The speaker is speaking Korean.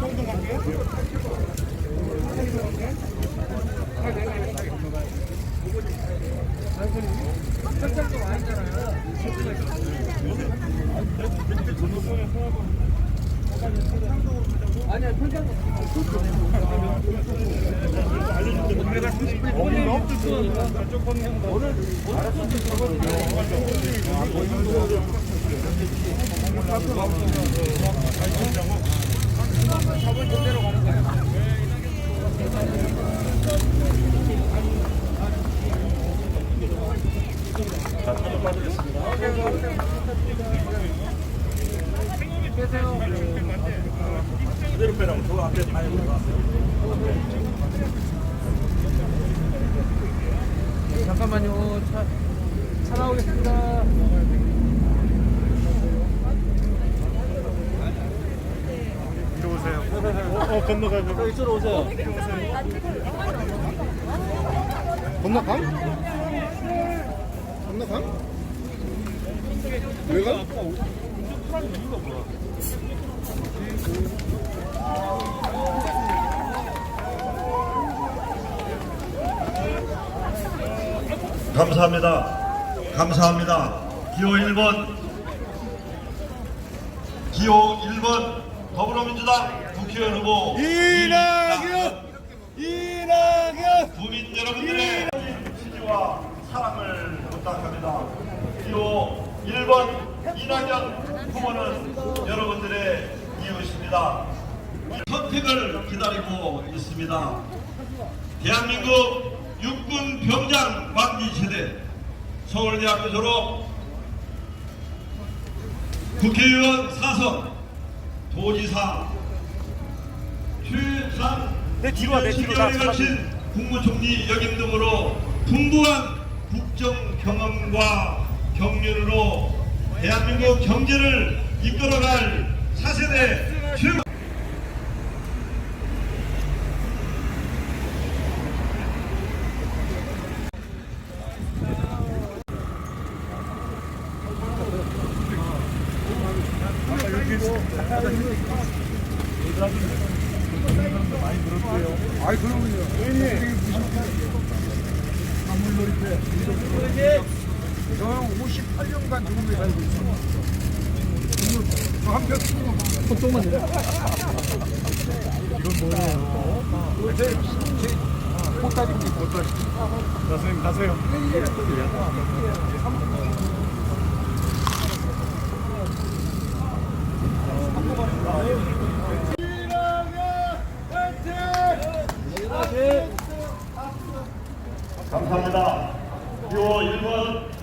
한번 더 갈게요. 그대로 빼라고 저 앞에 다 해보고 잠깐만요. 차, 차 나오겠습니다. 이리 오세요 어, 어 건너가요 이쪽으로 오세요. 건너강? 건너강? 왜 가? 감사합니다. 감사합니다. 기호 1번 기호 1번 더불어민주당 국회의원 후보 이낙연 이낙연 국민 여러분들의 지지와 사랑을 부탁합니다. 기호 1번 이낙연 후보는 여러분들의 이웃입니다. 선택을 기다리고 있습니다. 대한민국 육군 병장 만기 세대. 서울대학교 졸업. 국회의원 사선. 도지사. 최상 내 뒤로 와, 내 뒤로 나 10개월에 걸친 국무총리 역임 등으로 풍부한 국정 경험과 경륜으로 대한민국 경제를 이끌어갈 4세대 최고 아이 그러면요. 저형 58년간 중국에 살고 있어. 저한편 조금만 내려. 포탈입니다. 포탈. 선생님 가세요 감사합니다. 요 1번